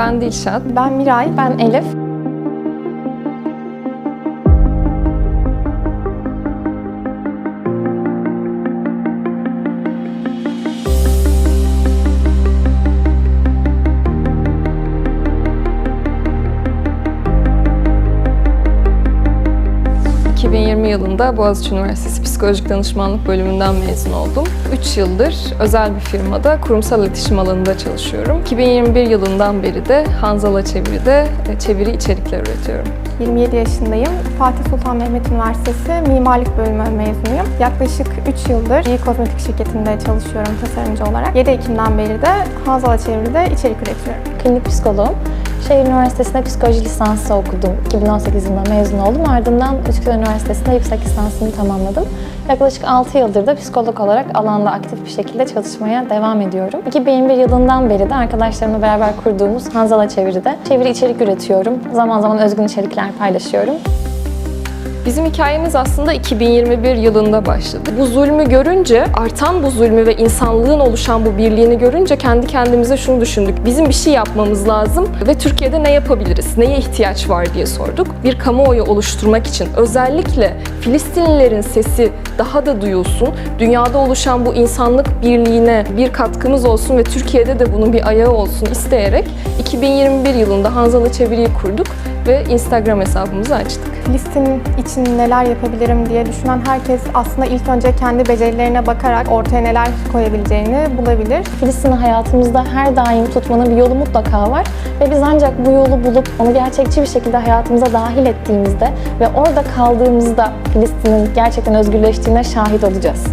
Ben Dilşat. Ben Miray. Ben Elif. 2020 yılında Boğaziçi Üniversitesi Psikolojik Danışmanlık bölümünden mezun oldum. 3 yıldır özel bir firmada kurumsal iletişim alanında çalışıyorum. 2021 yılından beri de Hanzala Çeviri'de e, çeviri içerikler üretiyorum. 27 yaşındayım. Fatih Sultan Mehmet Üniversitesi Mimarlık Bölümü mezunuyum. Yaklaşık 3 yıldır bir kozmetik şirketinde çalışıyorum tasarımcı olarak. 7 Ekim'den beri de Hanzala Çeviri'de içerik üretiyorum. Klinik psikoloğum. Şehir Üniversitesi'nde psikoloji lisansı okudum. 2018 yılında mezun oldum. Ardından Üsküdar Üniversitesi'nde yüksek lisansımı tamamladım. Yaklaşık 6 yıldır da psikolog olarak alanda aktif bir şekilde çalışmaya devam ediyorum. 2021 yılından beri de arkadaşlarımla beraber kurduğumuz Hanzala Çeviri'de çeviri içerik üretiyorum. Zaman zaman özgün içerikler paylaşıyorum. Bizim hikayemiz aslında 2021 yılında başladı. Bu zulmü görünce, artan bu zulmü ve insanlığın oluşan bu birliğini görünce kendi kendimize şunu düşündük. Bizim bir şey yapmamız lazım ve Türkiye'de ne yapabiliriz, neye ihtiyaç var diye sorduk. Bir kamuoyu oluşturmak için özellikle Filistinlilerin sesi daha da duyulsun, dünyada oluşan bu insanlık birliğine bir katkımız olsun ve Türkiye'de de bunun bir ayağı olsun isteyerek 2021 yılında Hanzalı Çeviri'yi kurduk ve Instagram hesabımızı açtık. Filistin için neler yapabilirim diye düşünen herkes aslında ilk önce kendi becerilerine bakarak ortaya neler koyabileceğini bulabilir. Filistin'i hayatımızda her daim tutmanın bir yolu mutlaka var ve biz ancak bu yolu bulup onu gerçekçi bir şekilde hayatımıza dahil ettiğimizde ve orada kaldığımızda Filistin'in gerçekten özgürleştiğine şahit olacağız.